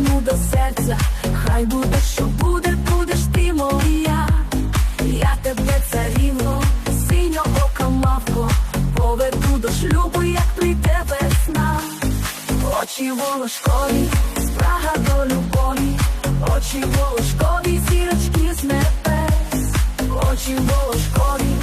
пригорну до серця, хай буде, що буде, будеш ти моя. Я тебе царівно, синього камавко, поведу до шлюбу, як прийде весна. Очі волошкові, спрага до любові, очі волошкові, зірочки з небес, очі волошкові,